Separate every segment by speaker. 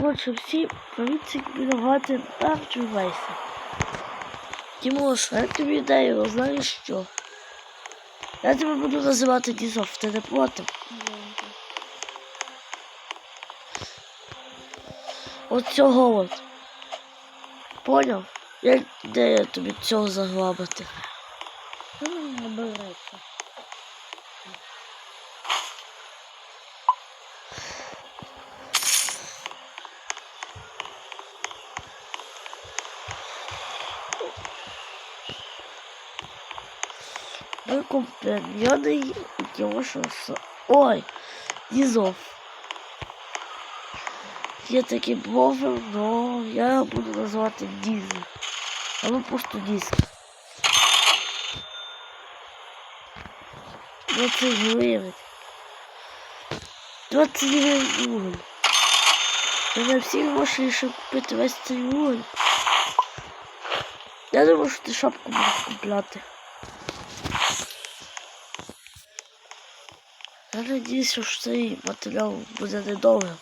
Speaker 1: Коротше, всі поліції відгати там чувайся. Тимош, я тобі даю, знаєш що? Я тебе буду називати Дізов, ти не проти? От цього от. Поняв? Я тобі цього заграбити? Компаньони Тимоша С... Ой, Дізов. Є такий блогер, но я його буду називати Дізель. Або просто Диск. 20 гривень. 20 гривень уголь. Я на всі гроші ще купити весь цей уголь. Я думаю, що ти шапку будеш купляти. Я надіюся, що цей матеріал буде недовгим.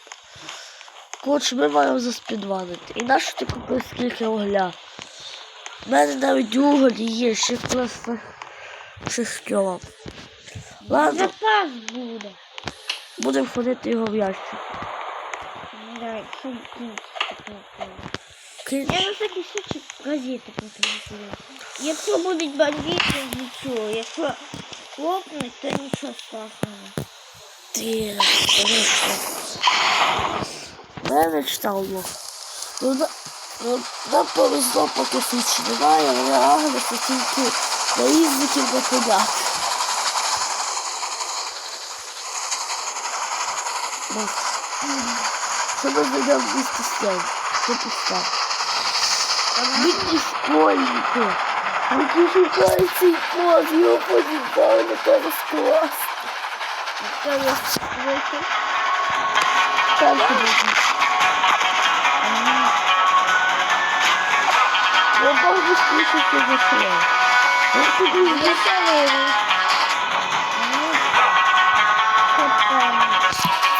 Speaker 1: Коротше, ми маємо заспідванити. І нащо ти купив скільки угля? У мене навіть уголь є, ще класно шестером. Ладно,
Speaker 2: Запас буде.
Speaker 1: будемо ходити його в ящик.
Speaker 2: Да, що Я на всякий случай газети потрібно. Якщо будуть бандити, нічого. Якщо хлопнуть, то нічого страшного.
Speaker 1: Читав його. Ну, на- ну, нам повезло, поки фіч немає, але агнеться тільки наїзників на конях. Ну, Що ми знайдемо в місті стяг? Хто підстав? Бідні школьники. Які шукають цей клас, його потім на тебе склас.
Speaker 2: Це є вихід.
Speaker 1: Так, друзі. Я бачу, скільки це зайшло. Я тобі
Speaker 2: Я телевий.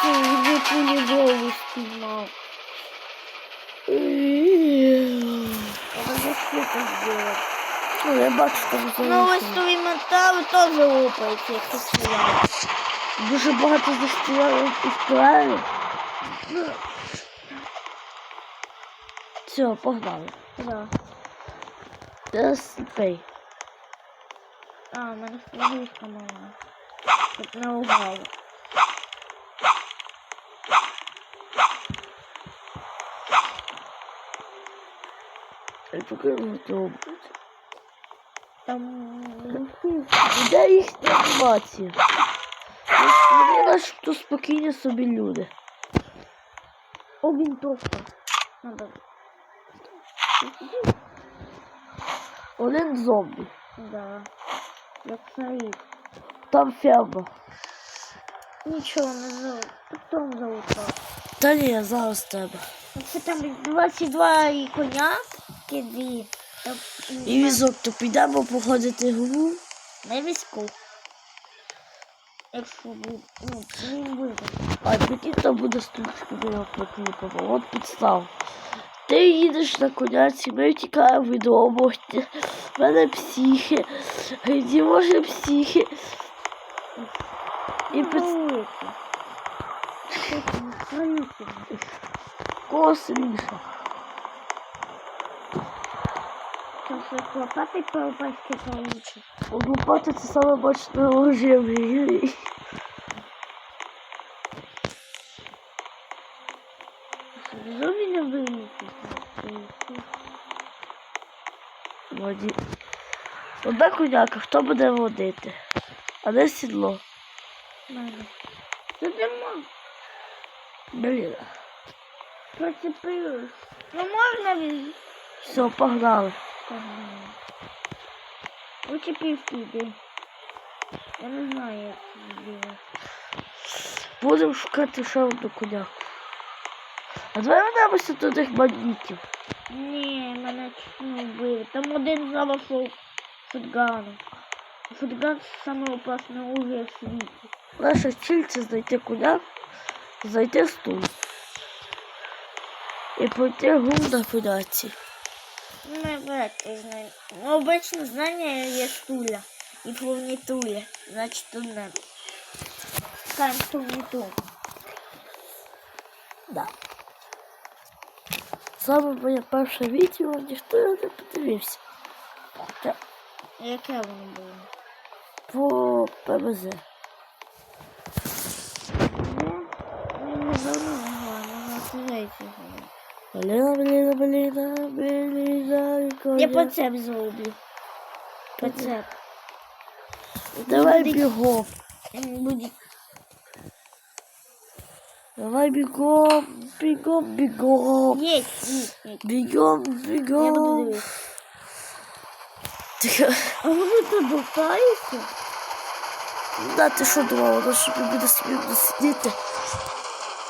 Speaker 2: Ти вже по-любому спіймав. Я що це зробив?
Speaker 1: Ну, я бачу, там
Speaker 2: Ну ось
Speaker 1: залишилось.
Speaker 2: твої метали теж лопаються, як ти сказав.
Speaker 1: Дуже багато застріляло і справи. Все, погнали.
Speaker 2: Да.
Speaker 1: Сліпий.
Speaker 2: А, у мене флажишка мала. Тут не угало.
Speaker 1: Я покажу того.
Speaker 2: Там ну,
Speaker 1: Де їхня анімація? Мені начебто спокійні собі люди.
Speaker 2: О, винтовка. Надо.
Speaker 1: Один зомбі.
Speaker 2: Да. Як Саїд.
Speaker 1: Там ферма.
Speaker 2: Нічого не зовут. Потом залутав.
Speaker 1: Та ні, я зараз тебе.
Speaker 2: Це там 22 і коня. Дві.
Speaker 1: І візок, то підемо походити гру.
Speaker 2: На візку. Якщо буде, ну, він буде.
Speaker 1: А там буде стрічка біля потрібного. От підстав. Ти їдеш на коняці, ми втікаємо від роботи. В мене психи. Де може психи. І під
Speaker 2: Велике. Що
Speaker 1: кого сильніше.
Speaker 2: Це все хлопати по-опаськи получше.
Speaker 1: Лопата це саме бачне оружие в грі.
Speaker 2: Зовні не виліти.
Speaker 1: Воді. Одна коняка, хто буде водити? А де сідло?
Speaker 2: Мене. Це нема.
Speaker 1: Блін.
Speaker 2: Прицепилось. Ну можна від...
Speaker 1: Все, погнали.
Speaker 2: Учепивки йди. Я не знаю, як це зробити.
Speaker 1: Будемо шукати ще одну коняку. А давай вернемося до тих бандитів.
Speaker 2: Ні, мене чуть не вбили. Там один завошов футганом. Футган саме опасне оружие в світі.
Speaker 1: Наша ціль це знайти коня, знайти стул. і пройти гру на федерації.
Speaker 2: Ну, вряд ли знаю. Ну, обычно знания есть туля. И фурнитуля. Значит, тут надо. Скажем, фурниту.
Speaker 1: Да. Саме моє перше відео ніхто не подивився. Та
Speaker 2: Яке воно було?
Speaker 1: по ПМЗ.
Speaker 2: Я не знаю, на Блін,
Speaker 1: блін, блина, блін, блін.
Speaker 2: Я пацеп зроблю. Пацеп.
Speaker 1: Давай бігом. Давай бігом, бігом, бігом.
Speaker 2: Є, є. Бігом,
Speaker 1: бігом.
Speaker 2: Я буду.
Speaker 1: Ти...
Speaker 2: А?
Speaker 1: Да, ти що думала, що тобі буде сидіти?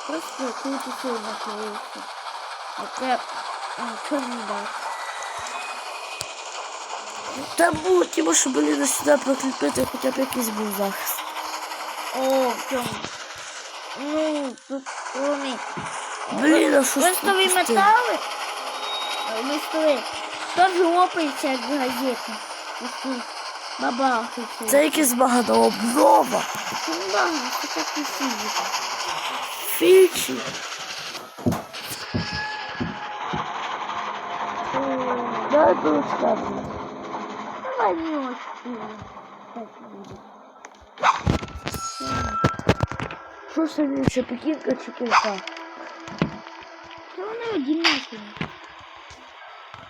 Speaker 2: Просто ти тут сильно хвилюєшся. Це чорний бар.
Speaker 1: Там було тімо, що були на сюди прикріпити хоча б якийсь був захист.
Speaker 2: О, чорний. Ну, тут чорний.
Speaker 1: Блін, а что
Speaker 2: Листові метали? Е, Листові. Теж лопається, як газета. Бабахається.
Speaker 1: Це якийсь багато обнова.
Speaker 2: Бабахається,
Speaker 1: Давай было сказано.
Speaker 2: Давай не очень сильно.
Speaker 1: Что с ним еще пикинка
Speaker 2: чекинка? Да он
Speaker 1: один нахер.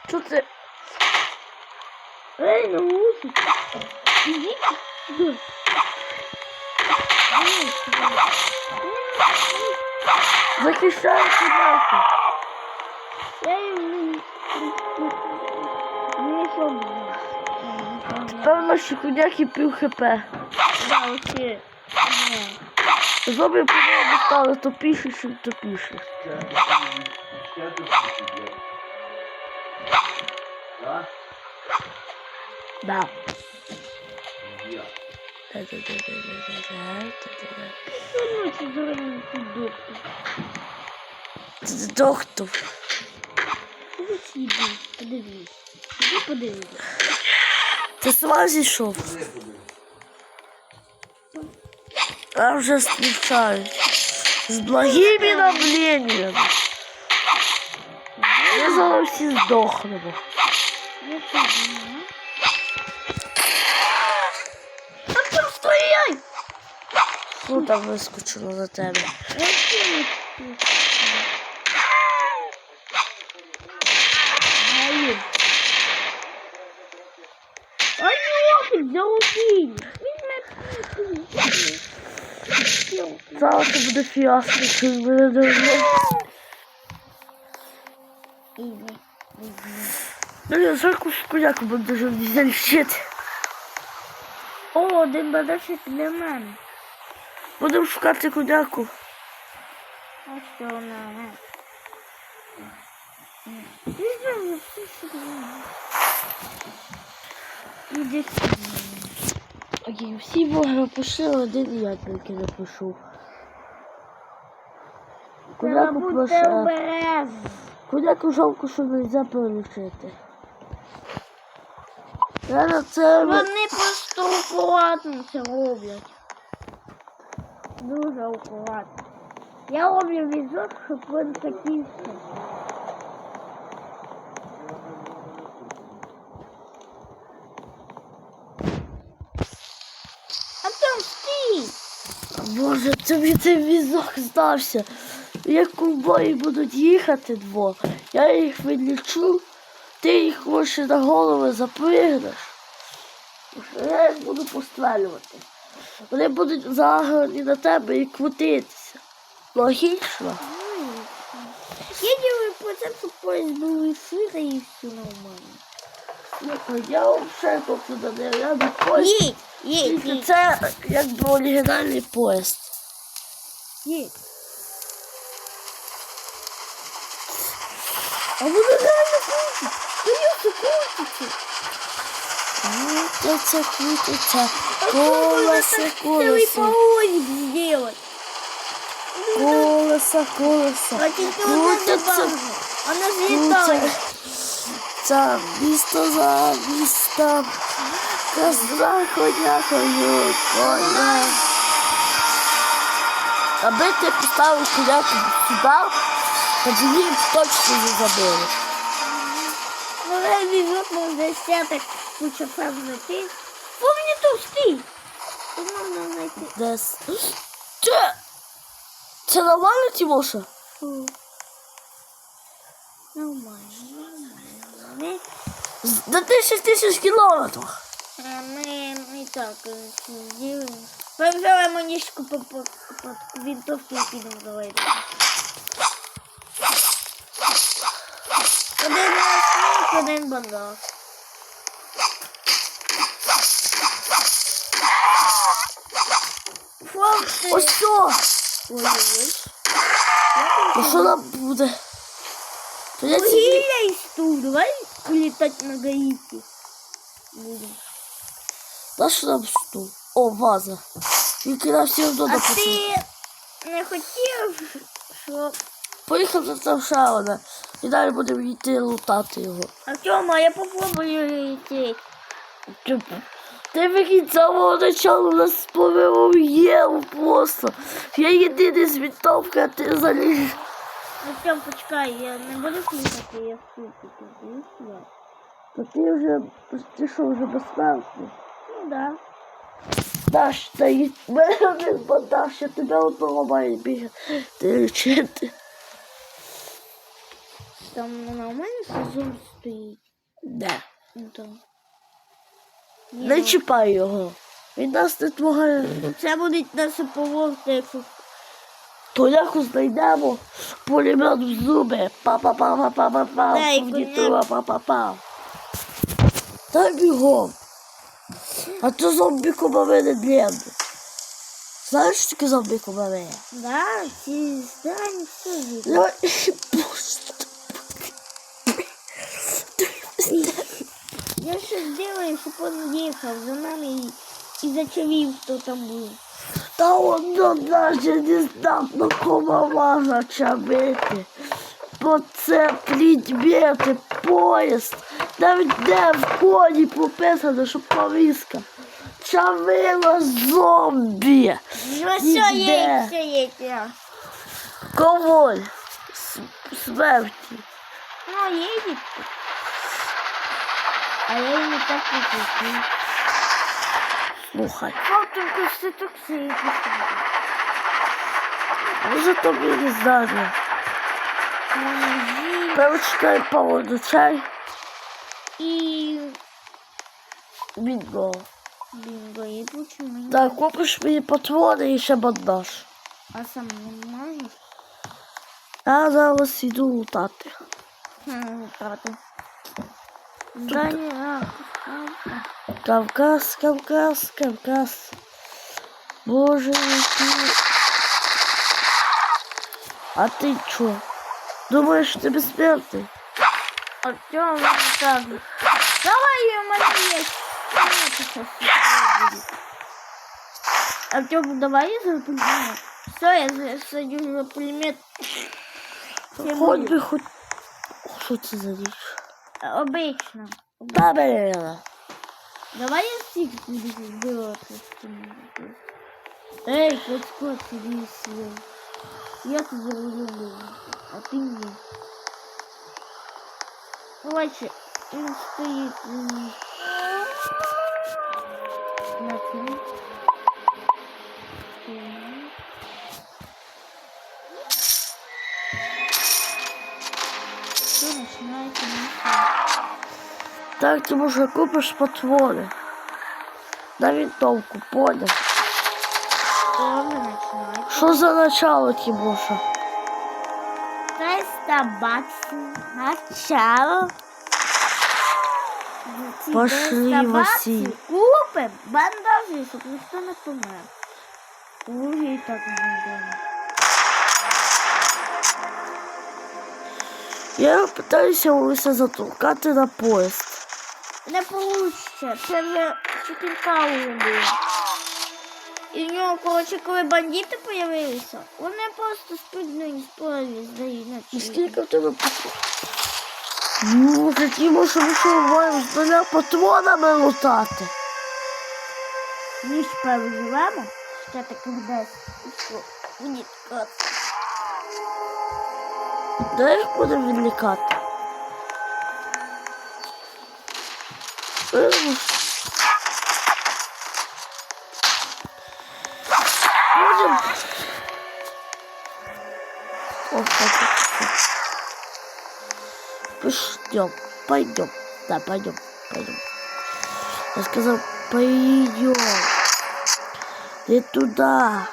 Speaker 2: Что ты? Эй, ну ухи. Иди сюда.
Speaker 1: Захищай, пожалуйста.
Speaker 2: Я
Speaker 1: Певно на шикуняки пів хп.
Speaker 2: Да, оці. Е,
Speaker 1: Зомбі по-моєму стали топіші, чим топіші. Да.
Speaker 2: Да. Доктор. Подивись. Іди подивись.
Speaker 1: Ти сама зійшов? А вже зустрічають. З благими намленнями. Ми зараз всі здохнемо.
Speaker 2: Я подумала.
Speaker 1: А ти стояй! Що там вискочило на тебе?
Speaker 2: А нахуй, залупили.
Speaker 1: Зараз це буде фіаско, що
Speaker 2: буде дуже.
Speaker 1: Блін, жалко, що як буде дуже взяли щит.
Speaker 2: О, один бадачик для мене.
Speaker 1: Будемо шукати кудяку.
Speaker 2: А що в мене? Візьмемо всі, що Іди.
Speaker 1: Окей, всі вогни пішли, один я тільки не пишу. Просто...
Speaker 2: обережним.
Speaker 1: Куняку жалко, що нельзя перелічити. Я на це...
Speaker 2: Вони просто акуратно це роблять. Дуже акуратно. Я роблю візок, щоб він закінчився. А там стій!
Speaker 1: Боже, тобі цей візок здався. Як ковбої будуть їхати дво, я їх відлічу, ти їх може на голову запригнеш. Я їх буду пострелювати. Вони будуть заграні на тебе і крутитися. Логічно?
Speaker 2: Я делаю процент, щоб поїзд був ефіра і все нормально.
Speaker 1: Ну, я взагалі хочу до дерев'яний поїзд.
Speaker 2: Їдь,
Speaker 1: їдь,
Speaker 2: їдь.
Speaker 1: Це якби оригінальний поїзд.
Speaker 2: Їдь.
Speaker 1: А вони реально крутяться. Дивіться, крутяться. Крутяться, крутяться. Колеса, колеса. Колеса, колеса.
Speaker 2: Крутяться. Вона злітає.
Speaker 1: Це місто за містом. Козла коня кою, коня. Аби ти поставив коняку сюди, то б її точно не забили.
Speaker 2: Ну, я везет на десяток куча фраг знайти. Помні тут стій. Тут можна знайти.
Speaker 1: Десь. Це, це нормально, Тимоша?
Speaker 2: Нормально. Ми,
Speaker 1: З- На 10 тисяч кілометрів.
Speaker 2: ми, ми так е, зробимо. Перевзяли ніжку по, по, по вінтовку і підемо давайте. Один наш один бандаж. Фокси.
Speaker 1: Ось що?
Speaker 2: Ой-ой-ой.
Speaker 1: Ну що нам буде? То я ці...
Speaker 2: Вугілля із тут, давай улітати на Гаїті. Будемо.
Speaker 1: На що нам стул? О, ваза. Тільки нам все одно
Speaker 2: А
Speaker 1: допомогти.
Speaker 2: ти не хотів, щоб...
Speaker 1: Поїхав за це в І далі будемо йти лутати його.
Speaker 2: Артема, я попробую йти.
Speaker 1: Ти від самого началу нас повело єву просто. Я єдиний з вінтовки, а ти заліз.
Speaker 2: Артем, почекай, я не буду клікати, я слухаю. Ти
Speaker 1: Та ти вже, ти що, вже безсмертний?
Speaker 2: Ну да.
Speaker 1: Даш, та й мене один бандаж, я тебе одного має бігати. Ти лічити.
Speaker 2: Там нормально сезон стоїть.
Speaker 1: Не.
Speaker 2: Ну то.
Speaker 1: Не
Speaker 2: ну,
Speaker 1: чіпай його. Він нас не твоє.
Speaker 2: Це буде нас поверти, якщо...
Speaker 1: Толяку знайдемо, пулемет в зуби. Па-па-па-па-па-па-па. Повнітила, па-па-па. Та бігом. А то зомбі кубове не длинне. Знаєш, що таке зомбі кубове?
Speaker 2: Да, ці здані все
Speaker 1: просто.
Speaker 2: Я ще зроблю, щоб він їхав за нами і, зачавив, хто там був.
Speaker 1: Та воно навіть не здатно кого можна чавити. Бо це предмети, поїзд. Навіть де в коді прописано, що повістка. Чавила зомбі.
Speaker 2: Ну все є, все є.
Speaker 1: Коволь. Смерті.
Speaker 2: Ну, едет. А я не так не хочу.
Speaker 1: Слухай.
Speaker 2: Вот только что так сидит.
Speaker 1: Може тобі не знаю. Перечитай поводу чай.
Speaker 2: И
Speaker 1: Бінго.
Speaker 2: бинго, и почему?
Speaker 1: Так, купиш мені патрони і ще бандаж.
Speaker 2: А сам не можешь?
Speaker 1: Я зараз іду лутати.
Speaker 2: Хм, правда. Здание, а, а,
Speaker 1: Кавказ, Кавказ, Кавказ. Боже який. А ти чо? Думаєш, ти безсмертний?
Speaker 2: Артем, так. Давай, у меня есть. Нет, сейчас будет. Артем, давай я за пулемет. Все, я за- садю за пулемет. Всем
Speaker 1: Хоч
Speaker 2: будет.
Speaker 1: би хоч. Що це за річ?
Speaker 2: Обычно.
Speaker 1: Та мене.
Speaker 2: Давай я стик буду сбиваться с кем Эй, кот, кот, иди сюда. Я тут за рулем а ты не. Короче, он стоит на.
Speaker 1: Так, ти може купиш патрони. На вінтовку, поняв.
Speaker 2: Что?
Speaker 1: Що за начало, Тимоша?
Speaker 2: 300 баксов. Начало.
Speaker 1: Пошли,
Speaker 2: 300
Speaker 1: Василь.
Speaker 2: баксів Купим бандажі, щоб ніхто не помер. Уже і так не.
Speaker 1: Я питаюся Олеся затолкати на поїзд.
Speaker 2: Не получиться. Це вже чекінка уже. І в нього, коротше, коли бандити появилися, вони просто спільно справі здають.
Speaker 1: І скільки в тебе? Ну, хотімо, ми що маємо з нуля патронами лутати.
Speaker 2: Ніч переживемо, ще таких десь. Що? Буде кат.
Speaker 1: Де їх будемо відлікати? Пойдем, пойдем. Да, пойдем, пойдем. Я сказал, пойдем. Ты туда.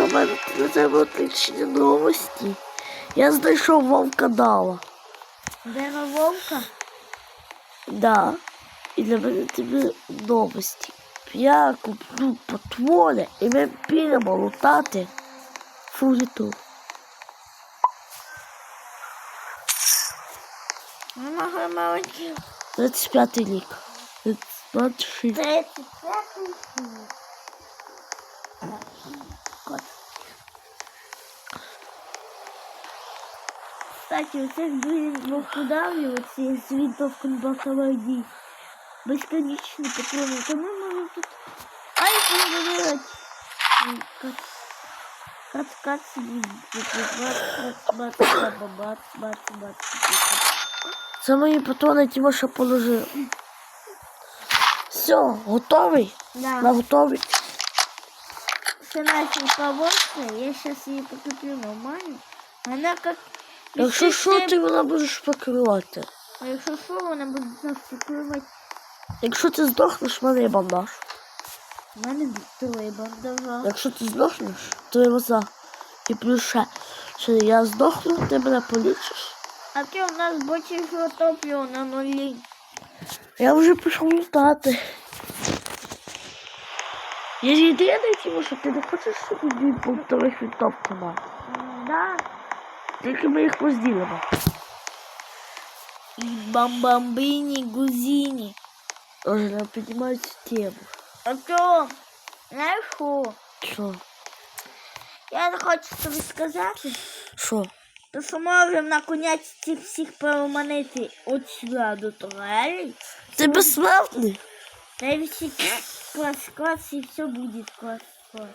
Speaker 1: Тимоша, в мене на тебе отличні новості. Я знайшов вовка дала.
Speaker 2: Де на вовка?
Speaker 1: Да. І для мене тобі новості. Я куплю потвори і ми підемо лутати фуріту.
Speaker 2: Вона маленький.
Speaker 1: 35 рік. 26.
Speaker 2: 35 Кот. Кстати, у цих блин вовкодавлю, оці з винтовком бакалайді. Безконечні патрони. То ми можемо тут... Ай, вибирати. Кат. Кат, кат, сидіть. Бац, бац, бац, бац, бац, бац, бац.
Speaker 1: Це мої патрони Тимоша положив. Все, готовий?
Speaker 2: Да.
Speaker 1: На готовий.
Speaker 2: Це наша повозка, я сейчас її покуплю нормально. Вона как...
Speaker 1: Якщо що, ти вона будеш покривати.
Speaker 2: А якщо що, вона буде нас покривати.
Speaker 1: Якщо ти здохнеш, в мене є бандаж.
Speaker 2: У мене троє бандажа.
Speaker 1: Якщо ти здохнеш, то я за. І плюс ще, що я здохну, ти мене полічиш.
Speaker 2: А ти у нас бачиш топливо на нулі.
Speaker 1: Я вже пішов лутати. Я єдиний, тому що ти не хочеш, щоб дві пунктових відтопки мав.
Speaker 2: М, Да.
Speaker 1: Тільки ми їх розділимо.
Speaker 2: І бамбамбині, гузіні.
Speaker 1: Вже нам піднімають цю тему.
Speaker 2: А то, знаєш що?
Speaker 1: Що?
Speaker 2: Я хочу тобі сказати,
Speaker 1: Що?
Speaker 2: то що можемо наконець цих всіх переманити от сюди до турелі.
Speaker 1: Ти безсмертний?
Speaker 2: Та й всі клас, клас, і все буде клас, клас.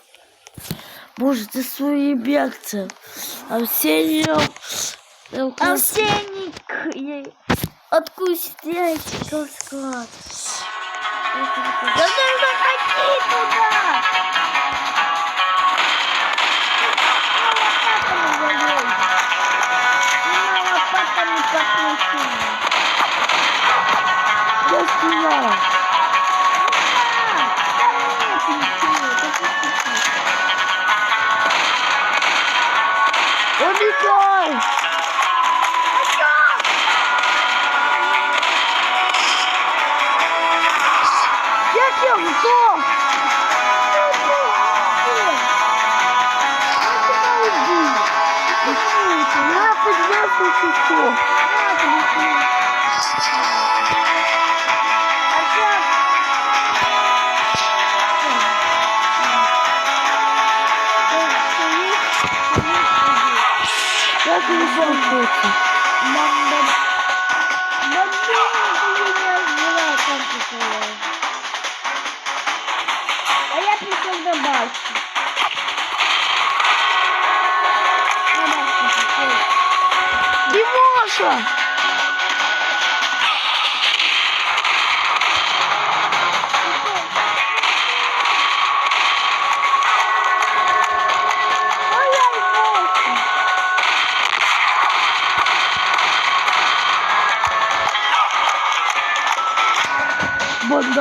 Speaker 1: Боже, ти свої бігце. А всі їм...
Speaker 2: Арсеник, откусит яйцо склад. Да нужно пойти туда! лопатами подключены.
Speaker 1: Я співаю. Обіцяй! Як я вдох? Я піднесу чи що?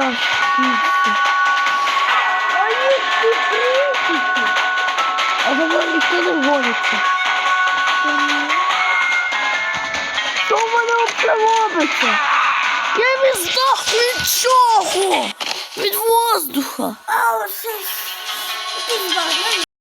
Speaker 1: Бандаж.
Speaker 2: Они критики.
Speaker 1: А за мной никто не гонится. Что в мене взагалі робиться? Я не здох від чого? Від воздуха.
Speaker 2: А, ось. Ти збагнеш.